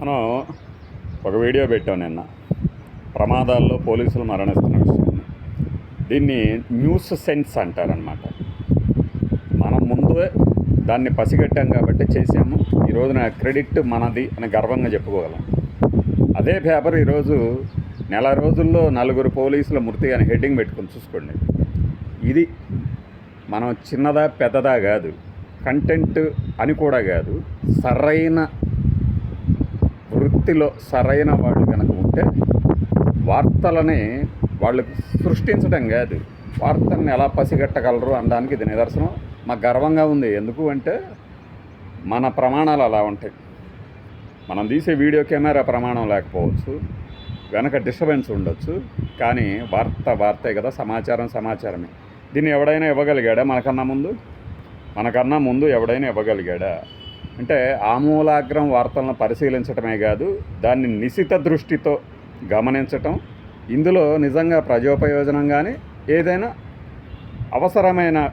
మనం ఒక వీడియో పెట్టాం నిన్న. ప్రమాదాల్లో పోలీసులు మరణిస్తున్న విషయాన్ని దీన్ని న్యూస్ సెన్స్ అంటారనమాట మనం ముందే దాన్ని పసిగట్టాం కాబట్టి చేసాము ఈ రోజున క్రెడిట్ మనది అని గర్వంగా చెప్పుకోగలం. అదే పేపర్ ఈరోజు నెల రోజుల్లో నలుగురు పోలీసుల మృతి అని హెడ్డింగ్ పెట్టుకొని చూసుకోండి. ఇది మనం చిన్నదా పెద్దదా కాదు. కంటెంట్ అని కూడా కాదు. సరైన వృత్తిలో సరైన వాళ్ళు కనుక ఉంటే వార్తలని వాళ్ళు సృష్టించడం కాదు. వార్తల్ని ఎలా పసిగట్టగలరు అనడానికి ఇది నిదర్శనం. మాకు గర్వంగా ఉంది. ఎందుకు అంటే మన ప్రమాణాలు అలా ఉంటాయి. మనం తీసే వీడియో కెమెరా ప్రమాణం లేకపోవచ్చు. వెనక డిస్టర్బెన్స్ ఉండొచ్చు. కానీ వార్త వార్తే కదా సమాచారం సమాచారమే. దీన్ని ఎవడైనా ఇవ్వగలిగాడా మనకన్నా ముందు? మనకన్నా ముందు ఎవడైనా ఇవ్వగలిగాడా? అంటే ఆమూలాగ్రం వార్తలను పరిశీలించటమే కాదు దాన్ని నిశిత దృష్టితో గమనించటం ఇందులో నిజంగా ప్రజోపయోజనం కానీ ఏదైనా అవసరమైన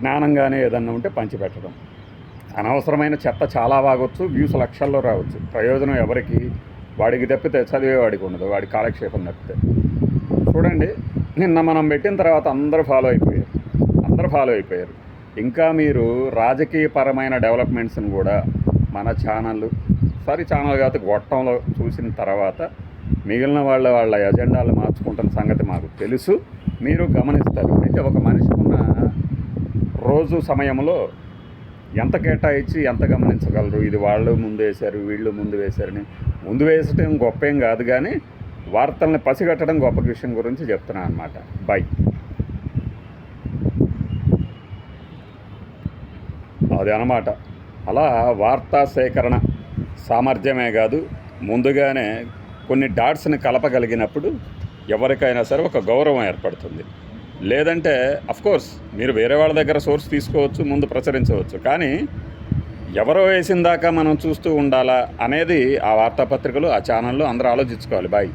జ్ఞానం కానీ ఏదన్నా ఉంటే పంచిపెట్టడం. అనవసరమైన చెత్త చాలా బాగొచ్చు వ్యూస్ లక్షల్లో రావచ్చు. ప్రయోజనం ఎవరికి? వాడికి తప్పితే చదివేవాడికి ఉండదు వాడి కాలక్షేపం తప్పితే. చూడండి నిన్న మనం పెట్టిన తర్వాత అందరూ ఫాలో అయిపోయారు. అందరూ ఫాలో అయిపోయారు. ఇంకా మీరు రాజకీయపరమైన డెవలప్మెంట్స్ని కూడా మన ఛానల్ సారీ ఛానల్ కాదు గొట్టంలో చూసిన తర్వాత మిగిలిన వాళ్ళ వాళ్ళ ఎజెండాలు మార్చుకుంటున్న సంగతి మాకు తెలుసు. మీరు గమనిస్తారు అయితే ఒక మనిషి ఉన్న రోజు సమయంలో ఎంత కేటాయించి ఎంత గమనించగలరు? ఇది వాళ్ళు ముందు వేశారు వీళ్ళు ముందు వేశారని. ముందు వేసడం గొప్ప ఏం కాదు కానీ వార్తల్ని పసిగట్టడం గొప్ప విషయం గురించి చెప్తున్నాను అనమాట బై. అది అనమాట అలా వార్తా సేకరణ సామర్థ్యమే కాదు ముందుగానే కొన్ని డాట్స్ని కలపగలిగినప్పుడు ఎవరికైనా సరే ఒక గౌరవం ఏర్పడుతుంది. లేదంటే కోర్స్ మీరు వేరే వాళ్ళ దగ్గర సోర్స్ తీసుకోవచ్చు ముందు ప్రచురించవచ్చు. కానీ ఎవరో వేసిన దాకా మనం చూస్తూ ఉండాలా అనేది ఆ వార్తాపత్రికలు ఆ ఛానల్లో అందరూ ఆలోచించుకోవాలి. బాయ్